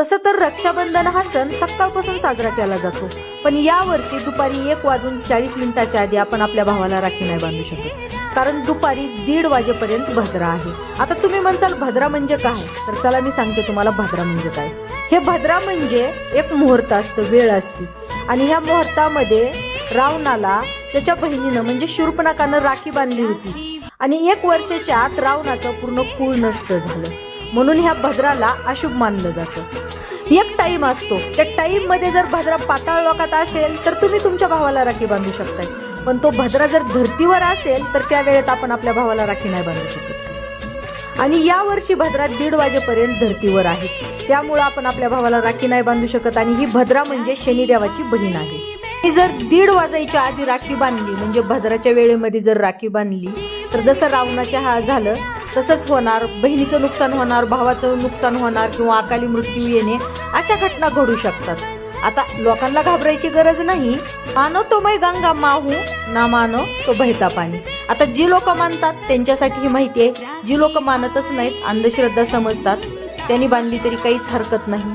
तसं तर रक्षाबंधन हा सण सकाळपासून साजरा केला जातो. पण या वर्षी दुपारी एक वाजून चाळीस मिनिटाच्या आधी आपण आपल्या भावाला राखी नाही बांधू शकत. कारण दुपारी दीड वाजेपर्यंत भद्रा आहे. आता तुम्ही म्हणसाल भद्रा म्हणजे काय? तर चला मी सांगते तुम्हाला भद्रा म्हणजे काय. हे भद्रा म्हणजे एक मुहूर्त असतं वेळ असते. आणि या मुहूर्तामध्ये रावणाला त्याच्या बहिणीनं म्हणजे शूर्पणाकानं राखी बांधली होती. आणि एक वर्षाच्या आत रावणाचं पूर्ण कुळ नष्ट झालं. म्हणून ह्या भद्राला अशुभ मानलं जातं. एक टाईम असतो. त्या टाईममध्ये जर भद्रा पाताळ लोकात असेल तर तुम्ही तुमच्या भावाला राखी बांधू शकताय. पण तो भद्रा जर धर्तीवर असेल तर त्या वेळेत आपण आपल्या भावाला राखी नाही बांधू शकत. आणि या वर्षी भद्रा दीड वाजेपर्यंत धर्तीवर आहे. त्यामुळं आपण आपल्या भावाला राखी नाही बांधू शकत आणि ही भद्रा म्हणजे शनिदेवाची बहीण आहे. ही जर दीड वाजायच्या आधी राखी बांधली म्हणजे भद्राच्या वेळेमध्ये जर राखी बांधली तर जसं रावणाच्या हा झालं तसंच होणार बहिणीचं नुकसान होणार भावाचं नुकसान होणार किंवा अकाली मृत्यू येणे अशा घटना घडू शकतात. आता लोकांना घाबरायची गरज नाही. मानो तो मै गंगा माहू ना मानो तो बहता पाणी. आता जी लोक मानतात त्यांच्यासाठी ही माहिती आहे. जी लोक मानतच नाहीत अंधश्रद्धा समजतात. त्यांनी बांधली तरी काहीच हरकत नाही.